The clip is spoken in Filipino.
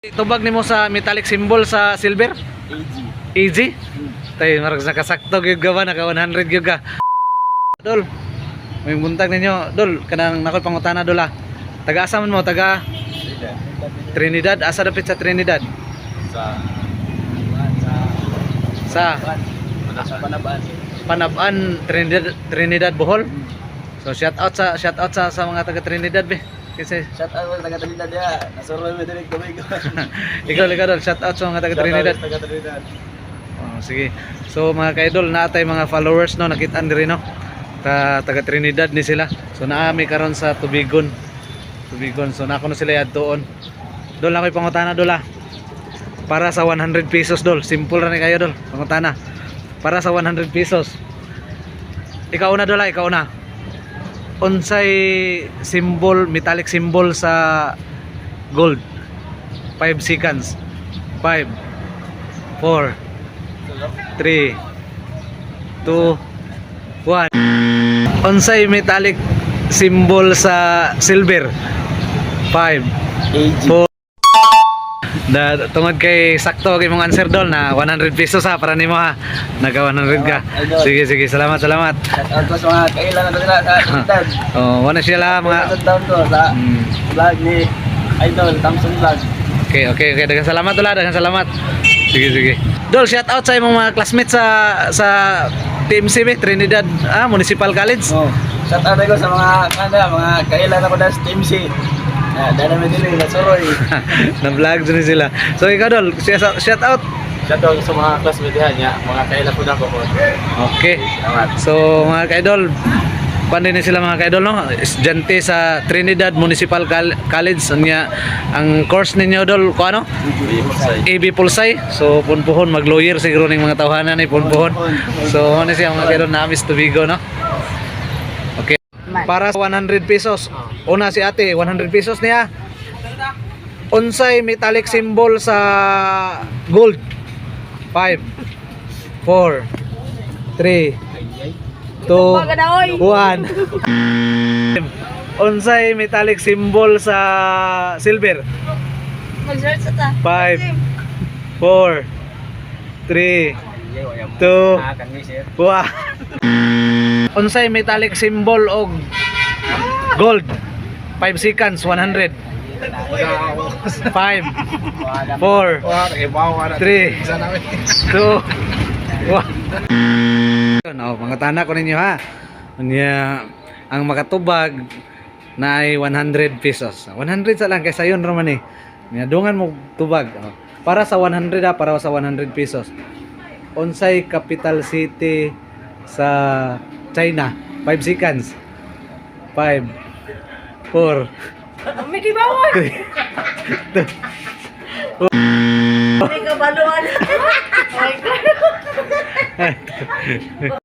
Tubag nimo sa metallic symbol sa silver? AG. Easy? Tayo, marag nakasakto gyud ka ba? Naka 100 gyud ka. Dol, may buntag ninyo. Dol, kanang nakoy pangutana dol ah. Taga asa man mo? Taga Trinidad? Asa dapit sa Trinidad? Sa... Sa Sa... Panabaan. Panabaan, Trinidad, Trinidad Bohol. So shout out sa shout out sa, sa mga taga Trinidad be. Kasi Shout out sa taga Trinidad ya. Nasuro mo direct kami ko. ikaw dol, shout out sa mga taga Trinidad. Taga Trinidad. Oh, sige. So mga kaidol, naatay mga followers no, nakitaan diri no. Ta taga Trinidad ni sila. So naami karon sa Tubigon. Tubigon. So nako na sila yadtoon. Dol na koy pangutana dol ah. Para sa 100 pesos dol. Simple ra ni kayo dol. Pangutana. Para sa 100 pesos. Ikaw na dol ah, ikaw na. Unsay symbol, metallic symbol sa gold. 5 seconds. 5 4 3 2 1 Unsay metallic symbol sa silver 5 AG. 4 Da tungod kay sakto kay mong answer dol na 100 pesos ha para nimo ha. Naga 100 ka. Sige sige, salamat salamat. Shout out sa mga kailangan nila sa. Oh, wala sila mga down ko sa Mm, vlog ni Idol Thompson Vlog. Okay, okay, okay. Daghang salamat dol, ha. daghang salamat. Sige, sige. Dol, shout out sa imong mga classmates sa sa TMC be, Trinidad ah, Municipal College. Oh. Shout out ko sa mga kada mga kailangan ko na sa Team Ah, dala mo dili na soroy. Na-vlog din sila. So ikaw dol, shout out. Shout out sa mga classmate niya, mga kailangan ko na ko. Okay. So mga kaidol, pandi na sila mga kaidol no. Estudyante sa Trinidad Municipal Col- College niya ang course ninyo dol ko ano? AB Pulsay. So punpuhon mag-lawyer siguro ning mga tawhanan ni punpuhon. So ano siya mga kaidol namis to Vigo no. Para sa 100 pesos. Una si ate, 100 pesos niya. Unsay metallic symbol sa gold? 5 4 3 2 1 Unsay metallic symbol sa silver? Mag-search sa ta. 5 4 3 2 1 Unsay metallic symbol og gold? 5 seconds 100 5 4 3 2 1 oh, mga tanak ko ninyo ha? Unya, ang makatubag na ay 100 pesos. 100 sa lang kaysa yun raman eh Nya, dungan mo tubag oh. para sa 100 ha? Para sa 100 pesos. Unsay capital city sa China. 5 seconds. 5 4 May kibawan. May kabaluan.